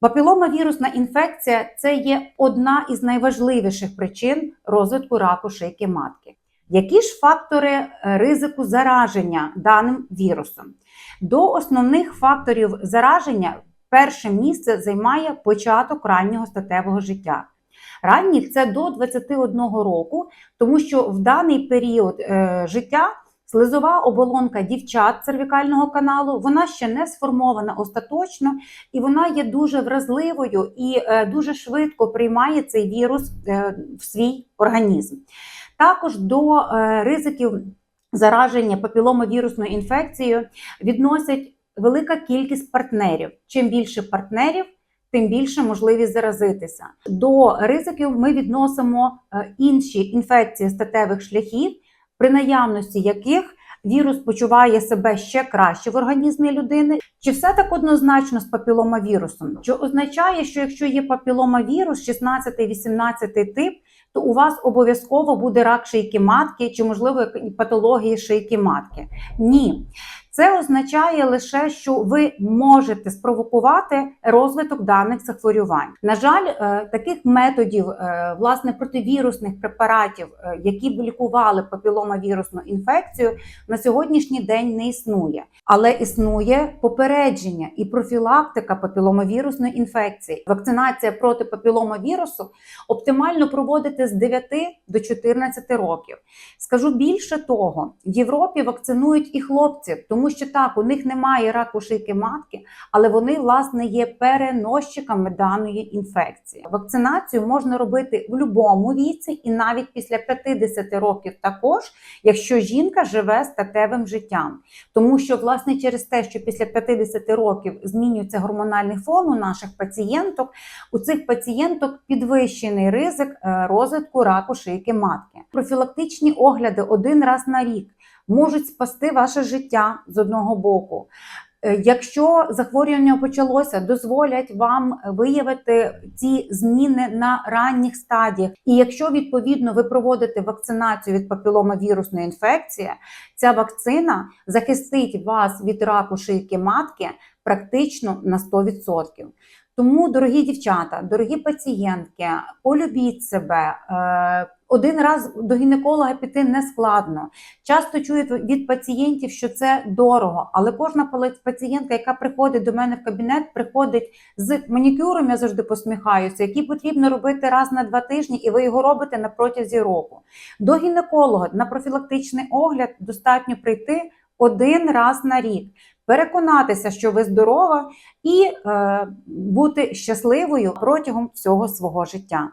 Папіломавірусна інфекція це є одна із найважливіших причин розвитку раку шийки матки. Які ж фактори е, ризику зараження даним вірусом? До основних факторів зараження перше місце займає початок раннього статевого життя. Ранній це до 21 року, тому що в даний період е, життя слизова оболонка дівчат цервікального каналу вона ще не сформована остаточно, і вона є дуже вразливою і е, дуже швидко приймає цей вірус е, в свій організм. Також до е, ризиків зараження папіломовірусною інфекцією відносять велика кількість партнерів. Чим більше партнерів, тим більше можливість заразитися. До ризиків ми відносимо інші інфекції статевих шляхів, при наявності яких вірус почуває себе ще краще в організмі людини. Чи все так однозначно з папіломавірусом? Що означає, що якщо є папіломавірус, 16-18 тип, то у вас обов'язково буде рак шийки матки чи, можливо, патології шийки матки? Ні. Це означає лише, що ви можете спровокувати розвиток даних захворювань. На жаль, е, таких методів е, власне противірусних препаратів, е, які б лікували папіломавірусну інфекцію, на сьогоднішній день не існує, але існує попередження і профілактика папіломавірусної інфекції. Вакцинація проти папіломавірусу оптимально проводити з 9 до 14 років. Скажу більше того, в Європі вакцинують і хлопців, тому що так, у них немає раку шийки матки, але вони власне є переносчиками даної інфекції. Вакцинацію можна робити в будь-якому віці, і навіть після 50 років також, якщо жінка живе статевим життям. Тому що, власне, через те, що після 50 років змінюється гормональний фон у наших пацієнток, у цих пацієнток підвищений ризик е, розвитку раку шийки матки. Профілактичні огляди один раз на рік можуть спасти ваше життя з одного боку. Е, Якщо захворювання почалося, дозволять вам виявити ці зміни на ранніх стадіях. І якщо відповідно ви проводите вакцинацію від папіломавірусної інфекції, ця вакцина захистить вас від раку шийки матки практично на 100%. Тому, дорогі дівчата, дорогі пацієнтки, полюбіть себе. Е, Один раз до гінеколога піти не складно. Часто чують від пацієнтів, що це дорого, але кожна пацієнтка, яка приходить до мене в кабінет, приходить з манікюром, я завжди посміхаюся, який потрібно робити раз на два тижні, і ви його робите на протязі року. До гінеколога на профілактичний огляд достатньо прийти один раз на рік, переконатися, що ви здорова, і е, бути щасливою протягом всього свого життя.